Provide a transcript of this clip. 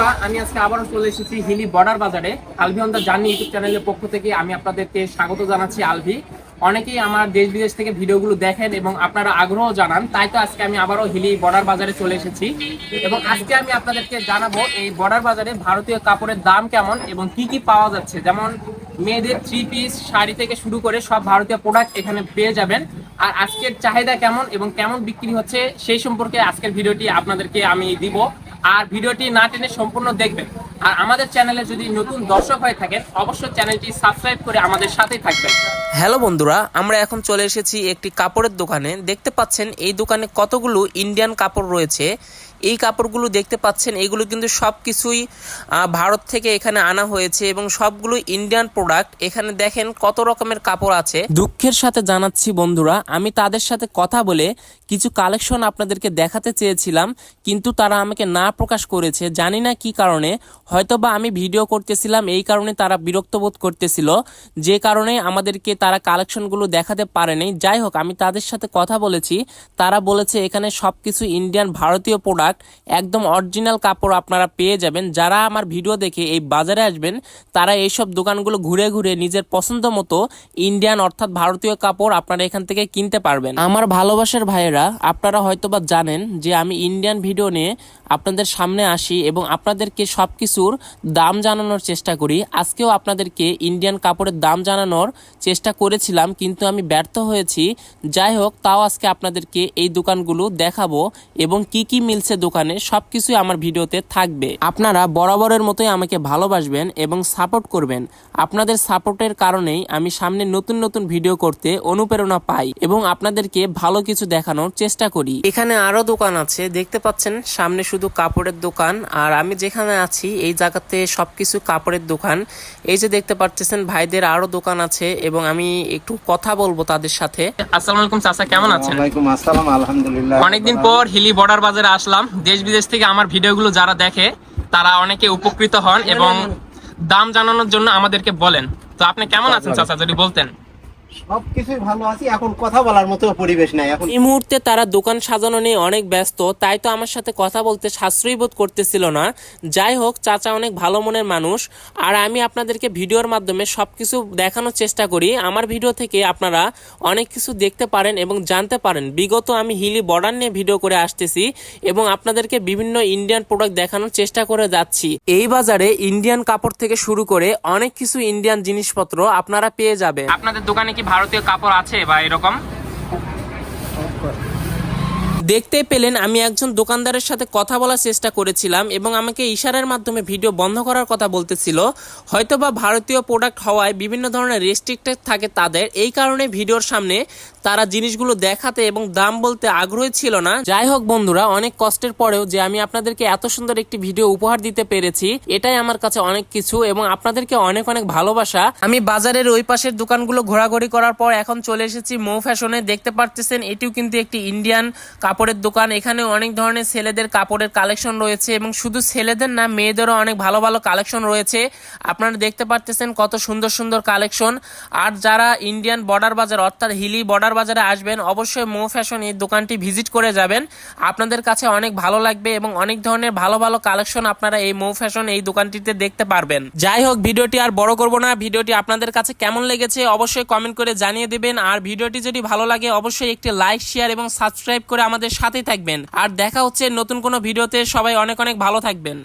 বন্ধুরা, আমি আজকে আবারও চলে এসেছি হিলি বর্ডার বাজারে। Alvi on the journey YouTube চ্যানেলের পক্ষ থেকে আমি আপনাদেরকে স্বাগত জানাচ্ছি আলভি। অনেকেই আমার দেশ বিদেশ থেকে ভিডিওগুলো দেখেন এবং আপনারা আগ্রহ জানান, তাই তো আজকে আমি আবারও হিলি বর্ডার বাজারে চলে এসেছি। এবং আজকে আমি আপনাদেরকে জানাব এই বর্ডার বাজারে ভারতীয় কাপড়ের দাম কেমন এবং কি কি পাওয়া যাচ্ছে। যেমন মেয়েদের থ্রি পিস শাড়ি থেকে শুরু করে সব ভারতীয় প্রোডাক্ট এখানে পেয়ে যাবেন। আর আজকের চাহিদা কেমন এবং কেমন বিক্রি হচ্ছে সেই সম্পর্কে আজকের ভিডিওটি আপনাদেরকে আমি দিব। আর ভিডিওটি না টেনে সম্পূর্ণ দেখবেন। আর আমাদের চ্যানেলে যদি নতুন দর্শক হয়ে থাকেন, অবশ্যই চ্যানেলটি সাবস্ক্রাইব করে আমাদের সাথেই থাকবেন। হ্যালো বন্ধুরা, আমরা এখন চলে এসেছি একটি কাপড়ের দোকানে। দেখতে পাচ্ছেন এই দোকানে কতগুলো ইন্ডিয়ান কাপড় রয়েছে। এই কাপড়গুলো দেখতে পাচ্ছেন, এগুলো কিন্তু সব কিছুই ভারত থেকে এখানে আনা হয়েছে এবং সবগুলো ইন্ডিয়ান প্রোডাক্ট এখানে দেখেন কত রকমের কাপড় আছে। দুঃখের সাথে জানাচ্ছি বন্ধুরা, আমি তাদের সাথে কথা বলে কিছু কালেকশন আপনাদেরকে দেখাতে চেয়েছিলাম, কিন্তু তারা আমাকে না প্রকাশ করেছে। জানি না কি কারণে, হয়তোবা আমি ভিডিও করতেছিলাম, এই কারণে তারা বিরক্ত বোধ করতেছিল, যে কারণে আমাদেরকে তারা কালেকশনগুলো দেখাতে পারেনি যাই হোক, আমি তাদের সাথে কথা বলেছি, তারা বলেছে এখানে সব কিছু ইন্ডিয়ান ভারতীয় প্রোডাক্ট একদম অরিজিনাল কাপড় আপনারা পেয়ে যাবেন। যারা আমার ভিডিও দেখে এই বাজারে আসবেন, তারা এইসব দোকানগুলো ঘুরে ঘুরে নিজের পছন্দ মতো ইন্ডিয়ান অর্থাৎ ভারতীয় কাপড় আপনারা এখান থেকে কিনতে পারবেন। আমার ভালোবাসার ভাইয়েরা, আপনারা হয়তোবা জানেন যে আমি ইন্ডিয়ান ভিডিও নিয়ে আপনাদের সামনে আসি এবং আপনাদেরকে সব কিছুর দাম জানানোর চেষ্টা করি। আজকেও আপনাদেরকে ইন্ডিয়ান কাপড়ের দাম জানানোর চেষ্টা করেছিলাম, কিন্তু আমি ব্যর্থ হয়েছি। যাই হোক, তাও আজকে আপনাদেরকে এই দোকানগুলো দেখাবো এবং কি কি মিলছে দোকানে সব কিছুই আমার ভিডিওতে থাকবে। আপনারা বরাবরের মতোই আমাকে ভালোবাসবেন এবং সাপোর্ট করবেন। আপনাদের সাপোর্টের কারণেই আমি সামনে নতুন নতুন ভিডিও করতে অনুপ্রেরণা পাই এবং আপনাদেরকে ভালো কিছু দেখানোর চেষ্টা করি। এখানে আরও দোকান আছে, দেখতে পাচ্ছেন সামনে শুধু কাপড়ের দোকান আর আমি যেখানে আছি এই জায়গাতে সবকিছু কাপড়ের দোকান। এই যে দেখতে পাচ্ছেন ভাইদের আরও দোকান আছে এবং আমি একটু কথা বলব তাদের সাথে। আসসালামু আলাইকুম চাচা কেমন আছেন? ওয়ালাইকুম আসসালাম আলহামদুলিল্লাহ। অনেকদিন পর হিলি বর্ডার বাজারে আসলাম। দেশ বিদেশ থেকে আমার ভিডিওগুলো যারা দেখে তারা অনেকে উপকৃত হন এবং দাম জানানোর জন্য আমাদেরকে বলেন। তো আপনি কেমন আছেন চাচা যদি বলতেন? সবকিছুই ভালো আছি এখন কথা বলার মতো পরিবেশ নাই এখন এই মুহূর্তে তারা দোকান সাজানো নিয়ে অনেক ব্যস্ত তাই তো আমার সাথে কথা বলতে সাশ্রয়ী বোধ করতেছিল না। যাই হোক চাচা অনেক ভালো মনের মানুষ আর আমি আপনাদেরকে ভিডিওর মাধ্যমে সবকিছু দেখানোর চেষ্টা করি। আমার ভিডিও থেকে আপনারা অনেক কিছু দেখতে পারেন এবং জানতে পারেন। বিগত আমি হিলি বর্ডার নিয়ে ভিডিও করে আসতেছি এবং আপনাদেরকে বিভিন্ন ইন্ডিয়ান প্রোডাক্ট দেখানোর চেষ্টা করে যাচ্ছি। এই বাজারে ইন্ডিয়ান কাপড় থেকে শুরু করে অনেক কিছু ইন্ডিয়ান জিনিসপত্র আপনারা পেয়ে যাবেন। আপনাদের দোকানে কি ভারতীয় কাপড় আছে বা এরকম? দেখতে পেলেন, আমি একজন দোকানদারের সাথে কথা বলার চেষ্টা করেছিলাম এবং আমাকে ইশারার মাধ্যমে ভিডিও বন্ধ করার কথা বলতেছিল। হয়তোবা ভারতীয় প্রোডাক্ট হওয়ায় বিভিন্ন ধরনের রেস্ট্রিক্টেড থাকে তাদের। এই কারণে ভিডিওর সামনে তারা জিনিসগুলো দেখাতে এবং দাম বলতে আগ্রহী ছিল না। যাই হোক বন্ধুরা, অনেক কষ্টের পরেও যে আমি আপনাদেরকে এত সুন্দর একটি ভিডিও উপহার দিতে পেরেছি, এটাই আমার কাছে অনেক কিছু এবং আপনাদেরকে অনেক অনেক ভালোবাসা। আমি বাজারের ওই পাশের দোকানগুলো ঘোরাঘুরি করার পর এখন চলে এসেছি মৌ ফ্যাশনে। দেখতে পারতেছেন, এটিও কিন্তু একটি ইন্ডিয়ান কাপড়ের দোকান, এখানে অনেক ধরনের ছেলেদের কাপড়ের কালেকশন রয়েছে এবং শুধু ছেলেদের না, মেয়েদেরও অনেক ভালো ভালো কালেকশন রয়েছে। আপনারা দেখতে পারতেছেন কত সুন্দর সুন্দর কালেকশন আর যারা ইন্ডিয়ান বর্ডার বাজার অর্থাৎ হিলি বর্ডার বাজারে আসবেন, অবশ্যই মো ফ্যাশন এই দোকানটি ভিজিট করে যাবেন। আপনাদের কাছে অনেক ভালো লাগবে এবং অনেক ধরনের ভালো ভালো কালেকশন আপনারা এই মৌ ফ্যাশন এই দোকানটিতে দেখতে পারবেন। যাই হোক, ভিডিওটি আর বড় করব না। ভিডিওটি আপনাদের কাছে কেমন লেগেছে অবশ্যই কমেন্ট করে জানিয়ে দেবেন। আর ভিডিওটি যদি ভালো লাগে, অবশ্যই একটি লাইক শেয়ার এবং সাবস্ক্রাইব করে আমাদের সাথেই থাকবেন। আর দেখা হচ্ছে নতুন কোনো ভিডিওতে। সবাই অনেক অনেক ভালো থাকবেন।